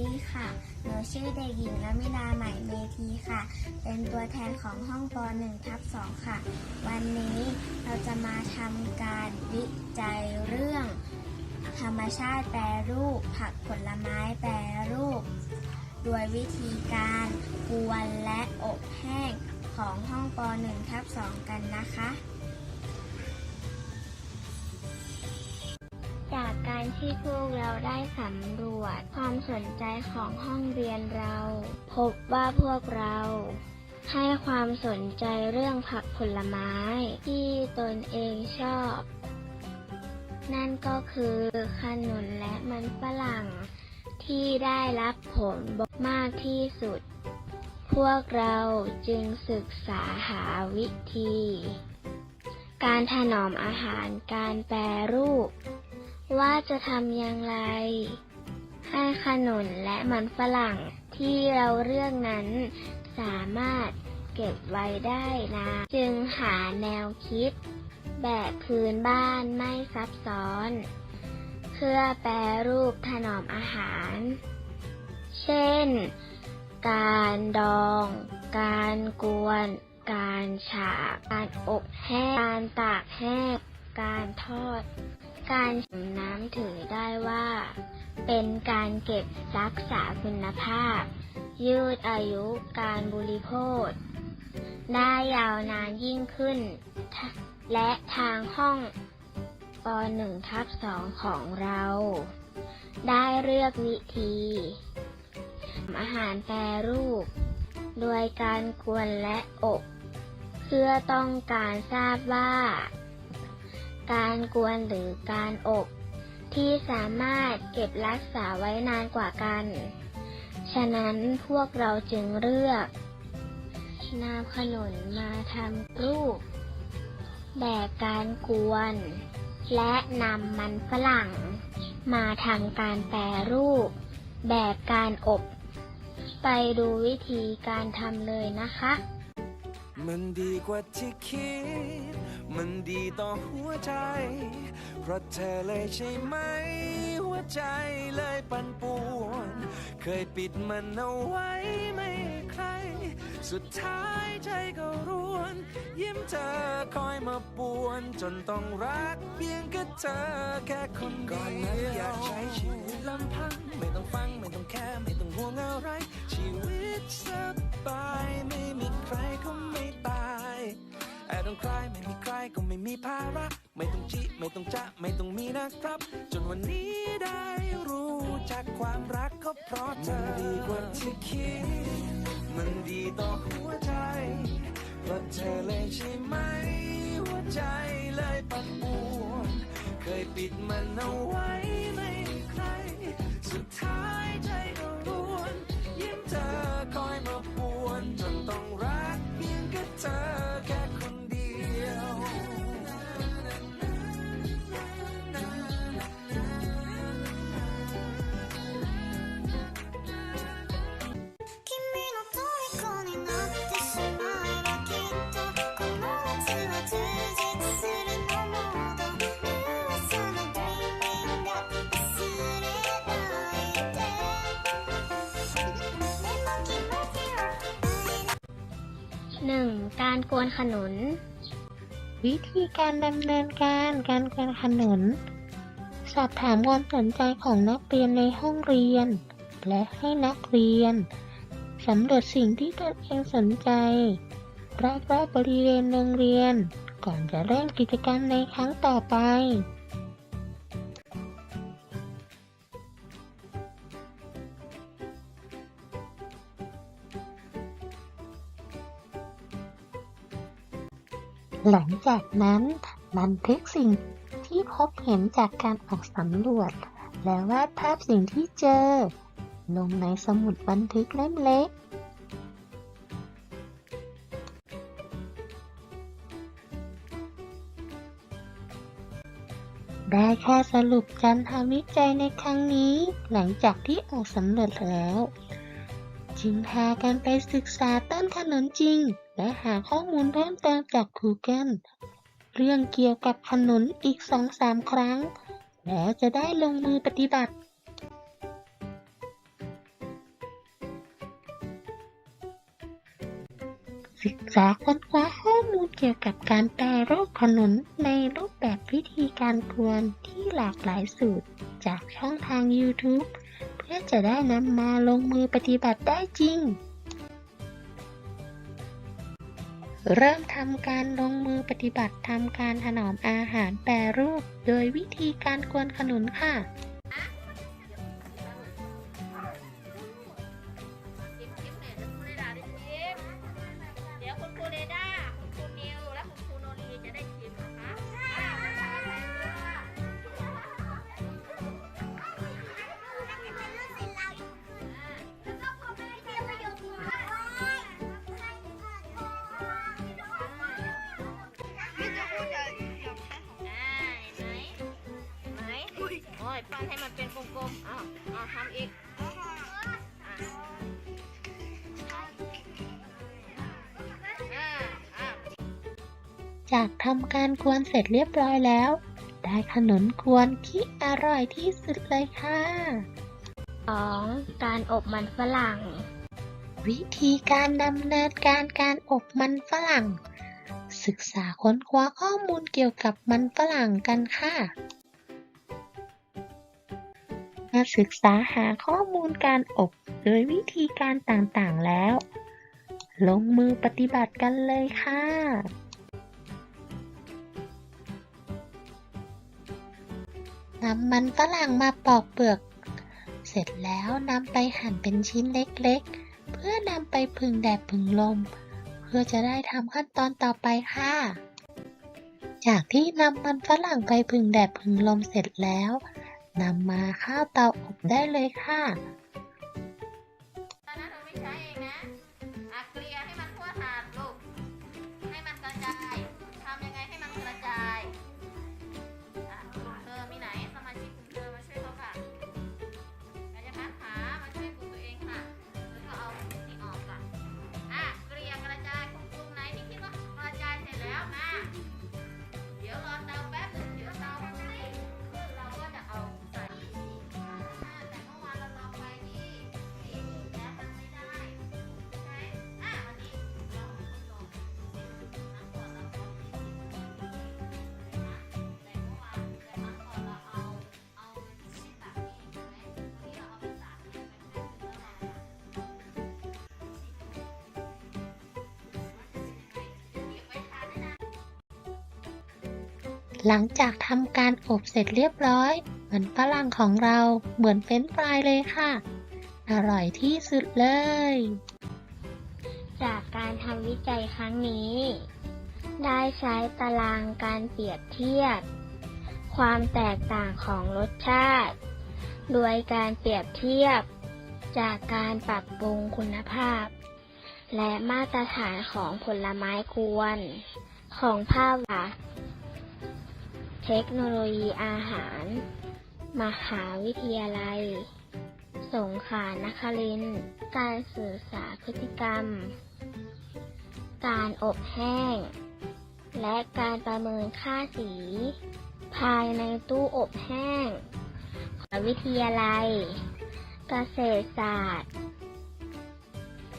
ดีค่ะ หนูชื่อเด็กหญิงละมิลาใหม่เมธีค่ะ เป็นตัวแทนของห้องป .1 ทับ2ค่ะ วันนี้เราจะมาทำการวิจัยเรื่อง ธรรมชาติแปรรูป ผักผลไม้แปรรูป โดยวิธีการกวนและอบแห้งของห้องป .1 ทับ2กันนะคะ การที่พวกเราได้สำรวจความสนใจของห้องเรียนเรา พบว่าพวกเราให้ความสนใจเรื่องผักผลไม้ที่ตนเองชอบ นั่นก็คือขนุนและมันฝรั่งที่ได้รับผลมากที่สุด พวกเราจึงศึกษาหาวิธี การถนอมอาหารการแปรรูป ว่าจะทำอย่างไร ให้ขนุนและมันฝรั่งที่เราเลือกนั้นสามารถเก็บไว้ได้นานจึงหาแนวคิด แบบพื้นบ้านไม่ซับซ้อน เพื่อแปรรูปถนอมอาหาร เช่น การดอง การกวน การฉาบการอบแห้ง การตากแห้ง การทอด การชิมน้ำถือได้ว่า เป็นการเก็บรักษาคุณภาพ ยืดอายุการบริโภค ได้ยาวนานยิ่งขึ้น และทางห้องป .1 ทับ2ของเรา ได้เลือกวิธีทำอาหารแปรรูป โดยการกวนและอบ เพื่อต้องการทราบว่า การกวนหรือการอบ ที่สามารถเก็บรักษาไว้นานกว่ากัน ฉะนั้นพวกเราจึงเลือกนำขนุนมาทำรูป แบบการกวน และนำมันฝรั่ง มาทำการแปรรูป แบบการอบ ไปดูวิธีการทำเลยนะคะ มันดีกว่าที่คิด มันดีต่อหัวใจ เพราะเธอเลยใช่ไหม หัวใจเลยปั่นป่วน เคยปิดมันเอาไว้ไม่ให้ใคร สุดท้ายใจก็ร้วน ยิ้มเธอคอยมาป่วน จนต้องรักเพียงแค่เธอแค่คนเดียวก่อนนั้นอยากใช้ชีวิตลำพัง ไม่ต้องฟังไม่ต้องแค่ไม่ต้องห่วงอะไร ชีวิตสบายไม่มีใครก็ไม่ตายแอบต้องใครไม่มีใคร ก็ไม่มีภาระ ไม่ต้องจิไม่ต้องจะไม่ต้องมีนะครับ จนวันนี้ได้รู้จักความรักก็เพราะเธอมันดีกว่าที่คิด มันดีต่อหัวใจเพราะเธอเลยใช่ไหม หัวใจเลยปั่นป่วน เคยปิดมันเอาไว้ไม่ใคร สุดท้าย 1. การกวนขนุน วิธีการดำเนินการการกวนขนุน สอบถามความสนใจของนักเรียนในห้องเรียน และให้นักเรียนสำรวจสิ่งที่ตนเองสนใจรอบๆบริเวณโรงเรียน ก่อนจะเริ่มกิจกรรมในครั้งต่อไป หลังจากนั้นบันทึกสิ่งที่พบเห็นจากการออกสำรวจ และวาดภาพสิ่งที่เจอ ลงในสมุดบันทึกเล่มเล็กได้แค่สรุปการทำวิจัยในครั้งนี้ หลังจากที่ออกสำรวจแล้ว จึงพากันไปศึกษาต้นขนุนจริง และหาข้อมูลเพิ่มเติมจาก Google เรื่องเกี่ยวกับขนุนอีก 2-3 ครั้ง แล้วจะได้ลงมือปฏิบัติศึกษาค้นคว้าข้อมูลเกี่ยวกับการแปรรูปขนุนในรูปแบบวิธีการกวนที่หลากหลายสูตร จากช่องทาง YouTube เพื่อจะได้นำมาลงมือปฏิบัติได้จริง เริ่มทำการลงมือปฏิบัติทำการถนอมอาหารแปรรูป โดยวิธีการกวนขนุนค่ะ อ้ยปั้นให้มันเป็นกลมๆอ้าวอ้าวทำอีกอะอ่าอ่าจากทำการกวนเสร็จเรียบร้อยแล้ว ได้ขนมกวนที่อร่อยที่สุดเลยค่ะ 2. การอบมันฝรั่ง วิธีการดำเนินการการอบมันฝรั่ง ศึกษาค้นคว้าข้อมูลเกี่ยวกับมันฝรั่งกันค่ะ มาศึกษาหาข้อมูลการอบโดยวิธีการต่างๆแล้ว ลงมือปฏิบัติกันเลยค่ะ นำมันฝรั่งมาปอกเปลือก เสร็จแล้วนำไปหั่นเป็นชิ้นเล็กๆ เพื่อนำไปผึ่งแดดผึ่งลม เพื่อจะได้ทำขั้นตอนต่อไปค่ะ จากที่นำมันฝรั่งไปผึ่งแดดผึ่งลมเสร็จแล้ว นำมาข้าวเตาอบได้เลยค่ะ หลังจากทำการอบเสร็จเรียบร้อย เหมันฝรั่งของเราเหมือนเฟรนฟรายเลยค่ะ อร่อยที่สุดเลย จากการทำวิจัยครั้งนี้ ได้ใช้ตารางการเปรียบเทียบ ความแตกต่างของรสชาติ โดยการเปรียบเทียบ จากการปรับปรุงคุณภาพ และมาตรฐานของผลไม้กวน ของภาค เทคโนโลยีอาหาร มหาวิทยาลัย สงขลานครินทร์การสื่อสารพฤติกรรม การอบแห้ง และการประเมินค่าสี ภายในตู้อบแห้งของวิทยาลัย เกษตรศาสตร์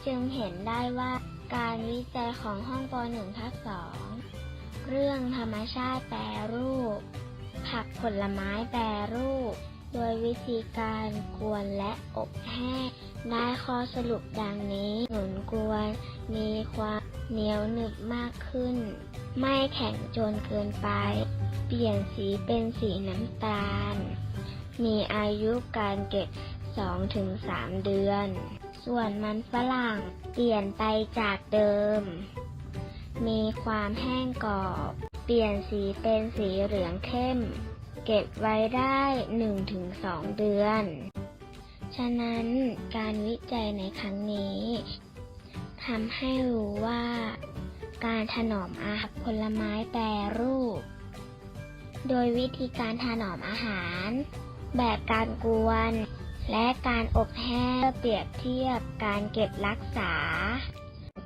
จึงเห็นได้ว่าการวิจัยของห้องป .1 ทับ2 เรื่องธรรมชาติแปรรูป ผักผลไม้แปรรูป โดยวิธีการกวนและอบแห้งได้ข้อสรุปดังนี้ หนุนกวนมีความเหนียวหนึบมากขึ้น ไม่แข็งจนเกินไป เปลี่ยนสีเป็นสีน้ำตาล มีอายุการเก็บ 2-3 เดือน ส่วนมันฝรั่งเปลี่ยนไปจากเดิม มีความแห้งกรอบ เปลี่ยนสีเป็นสีเหลืองเข้ม เก็บไว้ได้ 1-2 เดือน ฉะนั้นการวิจัยในครั้งนี้ทำให้รู้ว่า การถนอมอาหารผลไม้แปรรูป โดยวิธีการถนอมอาหาร แบบการกวน และการอบแห้งเพื่อเปรียบเทียบการเก็บรักษา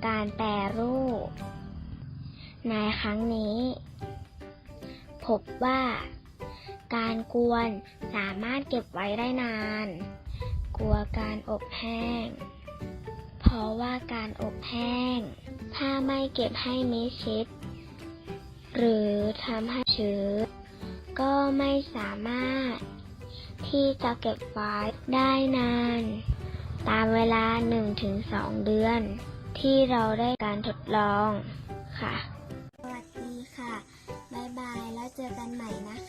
การแปรรูป ในครั้งนี้ พบว่า การกวนสามารถเก็บไว้ได้นาน กลัวการอบแห้ง เพราะว่าการอบแห้ง ถ้าไม่เก็บให้มิดชิด หรือทำให้ชื้นก็ไม่สามารถ ที่จะเก็บไว้ได้นาน ตามเวลา 1-2 เดือน ที่เราได้การทดลองค่ะ กันใหม่นะคะ